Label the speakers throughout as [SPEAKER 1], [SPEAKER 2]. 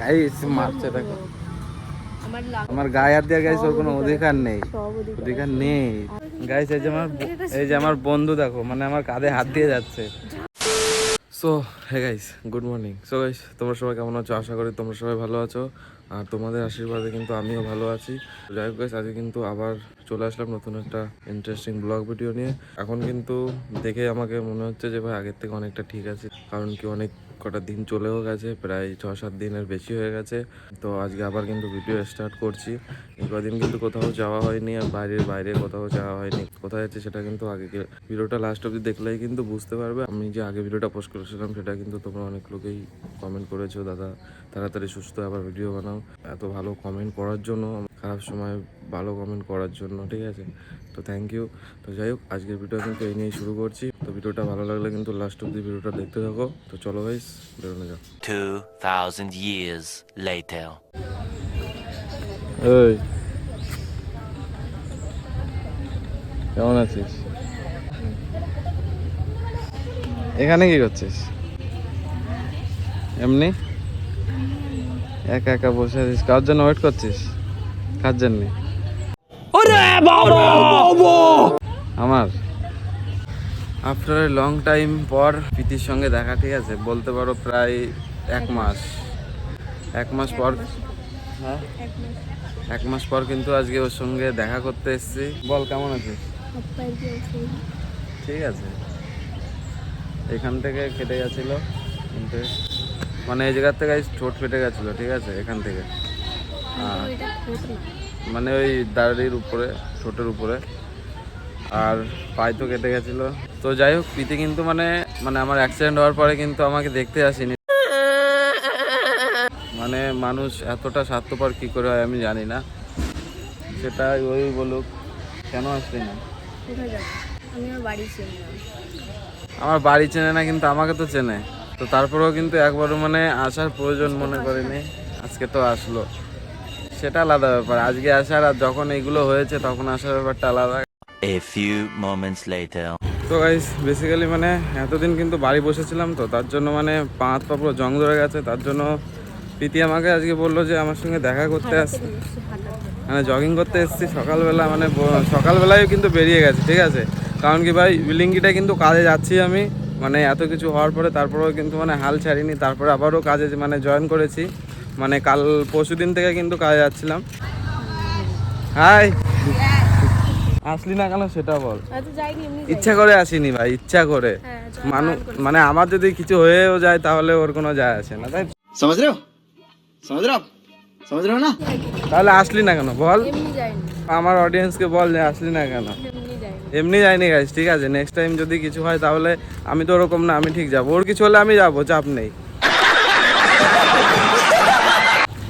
[SPEAKER 1] Guys মারছে দেখো।
[SPEAKER 2] আমার
[SPEAKER 1] গায়ে হাত দিয়ে গাইস ওর কোনো অধিকার নেই।
[SPEAKER 2] অধিকার।
[SPEAKER 1] অধিকার নেই। গাইস এই যে আমার এই যে আমার বন্ধু দেখো মানে আমার কাঁধে হাত দিয়ে যাচ্ছে। So hey guys good morning so guys তোমরা সবাই কেমন আছো? আশা করি তোমরা সবাই ভালো আছো। আর তোমাদের আশীর্বাদে কিন্তু আমিও ভালো আছি। যাই হোক গাইস আজকে কিন্তু আবার চলে আসলাম নতুন একটা ইন্টারেস্টিং ব্লগ ভিডিও নিয়ে। এখন কিন্তু দেখে আমাকে মনে হচ্ছে যে ভাই আগের থেকে অনেকটা ঠিক আছে। কারণ কি অনেক কটা দিন চলেও গেছে, প্রায় ছ সাত দিনের বেশি হয়ে গেছে। তো আজকে আবার কিন্তু ভিডিও স্টার্ট করছি। কদিন কিন্তু কোথাও যাওয়া হয়নি আর বাইরের বাইরে কোথাও যাওয়া হয়নি। কোথায় যাচ্ছে সেটা কিন্তু আগে ভিডিওটা লাস্ট অব্দি দেখলেই কিন্তু বুঝতে পারবে। আমি যে আগে ভিডিওটা পোস্ট করেছিলাম সেটা কিন্তু তোমরা অনেক লোকেই কমেন্ট করেছ, দাদা, তাড়াতাড়ি সুস্থ আবার ভিডিও বানাও। এত ভালো কমেন্ট করার জন্য খারাপ সময় ভালো কমেন্ট করার জন্য ঠিক আছে? তো থ্যাংক ইউ তো যাই হোক আজকের ভিডিও কিন্তু এই নিয়েই শুরু করছি। তো ভিডিওটা ভালো লাগলে কিন্তু লাস্ট অব্দি ভিডিওটা দেখতে থাকো। তো চলো ভাইস বেরোনো যাও
[SPEAKER 3] 2,000 years later.
[SPEAKER 1] এই কেমন আছিস? এখানে কি করছিস? এমনি? একা একা বসে আছিস? কার জন্য ওয়েট করছিস? কার জন্য? আমার। আফটার লং টাইম পর প্রীতির সঙ্গে দেখা ঠিক আছে? বলতে পারো প্রায় এক মাস। এক মাস পর হ্যাঁ?
[SPEAKER 2] এক মাস।
[SPEAKER 1] পর কিন্তু আজকে ওর সঙ্গে দেখা করতে এসেছি। বল কেমন আছিস?
[SPEAKER 2] আছে
[SPEAKER 1] ঠিক আছে। এখান থেকে কেটে গেছিল কিন্তু মানে এই জায়গার থেকে ঠোঁট ফেটে গেছিল ঠিক আছে? এখান থেকে। মানে ওই দাড়ির উপরে ঠোঁটের উপরে। আর পায়ে তো কেটে গেছিল। তো যাই হোক প্রীতি কিন্তু মানে মানে আমার অ্যাক্সিডেন্ট হওয়ার পরে কিন্তু আমাকে দেখতে আসেনি। মানে মানুষ এতটা স্বার্থপর কি করে হয় আমি জানি না। সেটা ওই বলুক কেন আসলি না?
[SPEAKER 2] আমার বাড়ি চেনে না
[SPEAKER 1] কিন্তু আমাকে তো চেনে। তো তারপরেও কিন্তু একবারও মানে আসার প্রয়োজন মনে করেনি। আজকে তো আসলো। সেটা আলাদা ব্যাপার। আজকে আসার আর যখন এগুলো হয়েছে তখন আসার ব্যাপারটা আলাদা।
[SPEAKER 3] A few moments later.
[SPEAKER 1] তো গাইস বেসিক্যালি মানে এতদিন কিন্তু বাড়ি বসেছিলাম তো তার জন্য মানে পা হাত পা পুরো জং ধরে গেছে। তার জন্য প্রীতি আমাকে আজকে বলল যে আমার সঙ্গে দেখা করতে আস
[SPEAKER 2] এসছি হাঁটাতে
[SPEAKER 1] মানে জগিং করতে এসেছি। সকালবেলা মানে সকালবেলায় কিন্তু বেরিয়ে গেছে ঠিক আছে? কারণ কি ভাই বিলিঙ্গিটা কিন্তু কাজে যাচ্ছি আমি। মানে এত কিছু হওয়ার পরে তারপরেও কিন্তু মানে হাল ছাড়িনি। তারপরে আবারও কাজে মানে জয়েন করেছি। মানে কাল পরশু দিন থেকে কিন্তু কাজে যাচ্ছিলাম। হাই। আসলি না কেন সেটা বল। ইচ্ছা করে আসিনি ভাই ইচ্ছা করে। মানুষ মানে আমার যদি কিছু হয়েও যায় তাহলে ওর কোনো যায় আসে না তাই
[SPEAKER 4] সমাজ রেও সমাজ রেও সমাজ রেও না।
[SPEAKER 1] তাহলে আসলি না কেন বল। আমার অডিয়েন্সকে বল যে আসলি না কেন।
[SPEAKER 2] এমনি যাইনি।
[SPEAKER 1] গাইস ঠিক আছে নেক্সট টাইম যদি কিছু হয় তাহলে আমি তো ওরকম না আমি ঠিক যাব। ওর কিছু হলে আমি যাব চাপ নেই।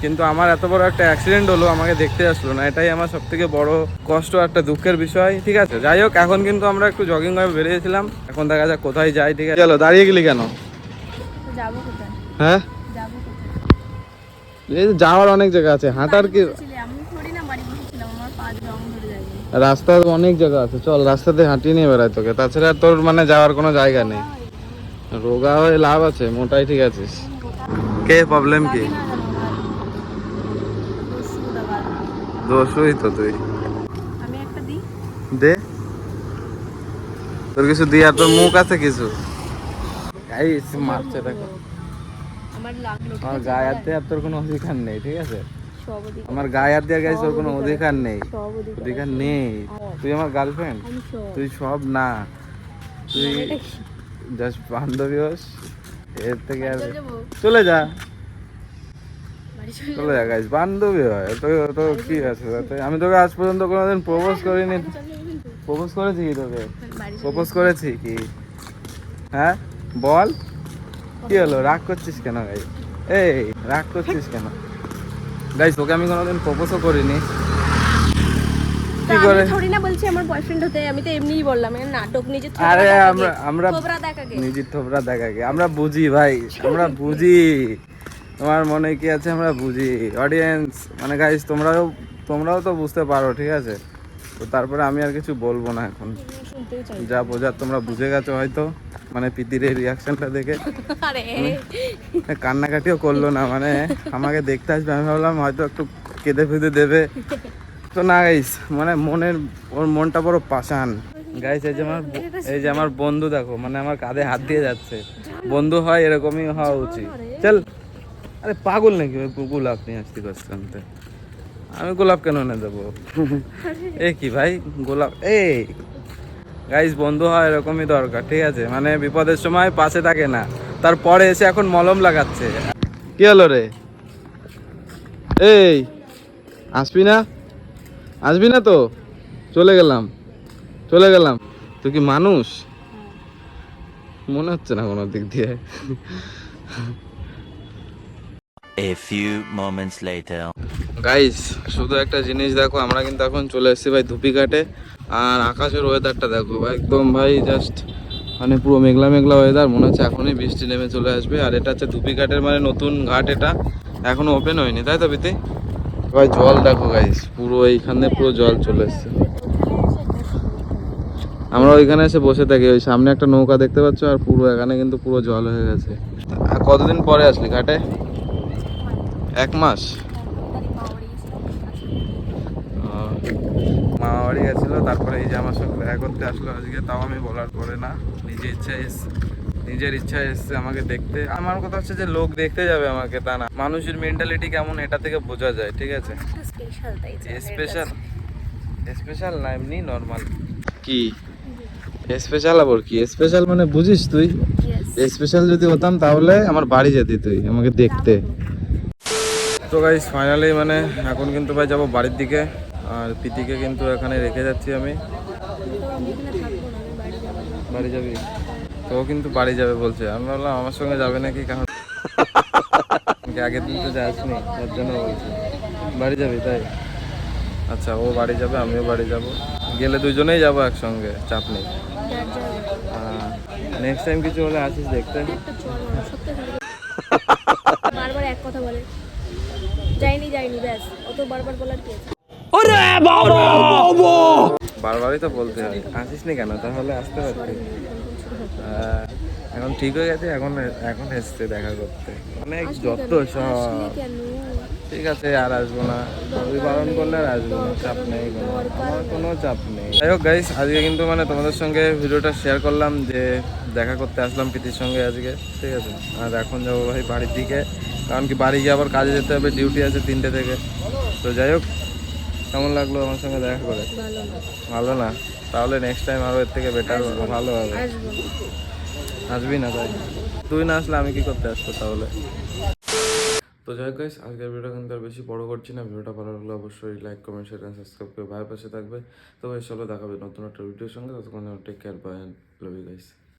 [SPEAKER 1] কিন্তু আমার এত বড় একটা অ্যাক্সিডেন্ট হলো আমাকে দেখতে আসলো না। এটাই আমার সব থেকে বড় কষ্ট একটা দুঃখের বিষয়। ঠিক আছে? যাই হোক এখন কিন্তু আমরা একটু জগিং করে বেরিয়েছিলাম। এখন দেখা যাক কোথায় যাই ঠিক আছে? চলো দাঁড়িয়ে গেলি কেন?
[SPEAKER 2] তো যাব কোথায়?
[SPEAKER 1] হ্যাঁ? এই যাওয়ার অনেক জায়গা আছে। হাঁটার কি রাস্তা অনেক জায়গা আছে। চল রাস্তাতে হাঁটিয়ে নিয়ে বেড়াই তোকে। তাছাড়া তোর মানে যাওয়ার কোনো জায়গা নেই। রোগা হয়ে লাভ আছে মোটাই ঠিক আছিস। কে? প্রবলেম কি? দোষই তো তুই।
[SPEAKER 2] আমি একটা দিই?
[SPEAKER 1] দে। তোর কিছু দিয়া তোর মুখ আছে কিছু? গাইস মারছে দেখো।
[SPEAKER 2] আমার লাগল
[SPEAKER 1] আমার গায়ে হাত দেওয়ার তোর কোনো অধিকার নেই ঠিক আছে? আমার গায়ে হাত দেওয়ার গাইস তোর কোনো অধিকার। নেই।
[SPEAKER 2] অধিকার।
[SPEAKER 1] অধিকার নেই। তুই আমার গার্লফ্রেন্ড তুই সব না। তুই জাস্ট বান্ধবী হোস। এর থেকে আর
[SPEAKER 2] চলে
[SPEAKER 1] যা।
[SPEAKER 2] চলে
[SPEAKER 1] যা গাইস বান্ধবী হয়। তো তো কি আছে? তাতে আমি তোকে আজ পর্যন্ত কোনোদিন প্রপোজ করিনি।
[SPEAKER 2] চলে
[SPEAKER 1] প্রপোজ করেছি কি তোকে? প্রপোজ করেছি কি? হ্যাঁ? বল। কি হলো? রাগ করছিস কেন গাই এই রাগ করছিস কেন? গাইস তোকে আমি কোনোদিন প্রপোজও করিনি। কি করে?
[SPEAKER 2] থোড়ি না বলছি আমার বয়ফ্রেন্ড হতে আমি তো এমনিই বললাম নাটক নিজে
[SPEAKER 1] আরে আমরা আমরা থোবরা দেখাকে আমরা বুঝি ভাই আমরা বুঝি। তোমার মনে কি আছে? আমরা বুঝি। অডিয়েন্স মানে গাইস তোমরাও তোমরাও তো বুঝতে পারো ঠিক আছে? তো তারপরে আমি আর কিছু বলব না এখন। যা বোঝার তোমরা বুঝে গেছো হয়তো। মানে পিতির এই রিয়াকশনটা দেখে কান্নাকাটিও করল না মানে আমাকে দেখতে আসবে। আমি ভাবলাম হয়তো একটু কেঁদে ফেঁদে দেবে। তো না গাইস মানে মনের ওর মনটা বড় পাশান গাইস এই যে আমার এই যে আমার বন্ধু দেখো মানে আমার কাঁধে হাত দিয়ে যাচ্ছে। বন্ধু হয় এরকমই হওয়া উচিত। চল। আরে পাগল নাকি? ওই গোলাপ নিয়ে আসতে করছিলাম তো আমি গোলাপ কেন এনে দেবো? এ কি ভাই? গোলাপ এই গাইস বন্ধু হয় এরকমই দরকার ঠিক আছে? মানে বিপদের সময় পাশে থাকে না। তারপরে এসে এখন মলম লাগাচ্ছে। কি হলো রে? এই আসবি না? আসবি না তো? চলে গেলাম। চলে গেলাম। তুই কি মানুষ? মনে হচ্ছে না কোনো দিক দিয়ে।
[SPEAKER 3] A few moments later.
[SPEAKER 1] Guys শুধু একটা জিনিস দেখো, আমরা কিন্তু এখন চলে এসেছি ভাই ধুপিঘাটে। আর আকাশের ওয়েদারটা দেখো একদম ভাই জাস্ট মানে পুরো মেঘলা মেঘলা ওয়েদার মনে হচ্ছে এখনই বৃষ্টি নেমে চলে আসবে। আর এটা হচ্ছে ধুপিঘাটের মানে নতুন ঘাট এটা, এখনও ওপেন হয়নি, তাই তো বিতে ভাই জল দেখো গাইস পুরো এইখানে পুরো জল চলে এসছে। আমরা ওইখানে এসে বসে থাকি, ওই সামনে একটা নৌকা দেখতে পাচ্ছ, আর পুরো এখানে কিন্তু পুরো জল হয়ে গেছে। আর কতদিন পরে আসলি ঘাটে? এক মাস? মামা বাড়ি গেছিল তারপরে এই যে আমার সঙ্গে দেখা করতে আসলো আজকে তাও আমি বলার পরে না নিজের ইচ্ছা এস নিজের ইচ্ছা এসছে আমাকে দেখতে। আমার কথা হচ্ছে যে লোক দেখতে যাবে আমাকে তা না। মানুষের মেন্টালিটি কেমন এটা থেকে বোঝা যায় ঠিক আছে?
[SPEAKER 2] স্পেশাল
[SPEAKER 1] স্পেশাল না এমনি নর্মাল কি? স্পেশাল আবার কি? স্পেশাল মানে বুঝিস তুই? স্পেশাল যদি হতাম তাহলে আমার বাড়ি যেতি তুই আমাকে দেখতে। তো গাইস ফাইনালি মানে এখন কিন্তু ভাই যাব বাড়ির দিকে। আর পিতিকে কিন্তু এখানে রেখে যাচ্ছি আমি। বাড়ি যাবি? তো কিন্তু বাড়ি যাবে বলছে। আমি বললাম আমার সঙ্গে যাবে নাকি কারণ? আগের দিন তো যাসনি তার জন্য বলছি। বাড়ি যাবি তাই? আচ্ছা ও বাড়ি যাবে, আমিও বাড়ি যাব। গেলে দুজনেই যাব একসঙ্গে, চাপ নেই। নেক্সট টাইম কিছু হলে আসিস দেখতে।
[SPEAKER 2] বারবার এক কথা বলে। যাইনি যাইনি ব্যাস। অত বারবার বলার কি আছে?
[SPEAKER 1] বারবারই তো বলতে হয়। আসিস নি কেন? তাহলে আসতে পারতি। এখন ঠিক হয়ে গেছে? এখন এখন এসছে দেখা করতে। অনেক যত সব ঠিক আছে আর আসব না। তুই বারণ করলে আর আসব না। চাপ নেই আমার কোনো চাপ নেই। যাই হোক গাইস আজকে কিন্তু মানে তোমাদের সঙ্গে ভিডিওটা শেয়ার করলাম যে দেখা করতে আসলাম প্রীতির সঙ্গে আজকে। ঠিক আছে? আর এখন যাব ভাই বাড়ির দিকে। কারণ কি বাড়ি গিয়ে আবার কাজে যেতে হবে ডিউটি আছে তিনটে থেকে। তো যাই হোক কেমন লাগল আমার সঙ্গে দেখা করে?
[SPEAKER 2] ভালো না।
[SPEAKER 1] তাহলে নেক্সট টাইম আরও এর থেকে বেটার ভালো হবে। আসবি। না তাই? তুই না আসলে আমি কি করতে আসব তাহলে? তো যাই হোক গাইস আজকের ভিডিও কিন্তু আর বেশি বড় করছি না। ভিডিওটা ভালো লাগলে অবশ্যই লাইক কমেন্ট শেয়ার সাবস্ক্রাইব করে ভাই পাশে থাকবে। তো ভাই চলো দেখাবে নতুন একটা ভিডিওর সঙ্গে। ততক্ষণ take care bye love you guys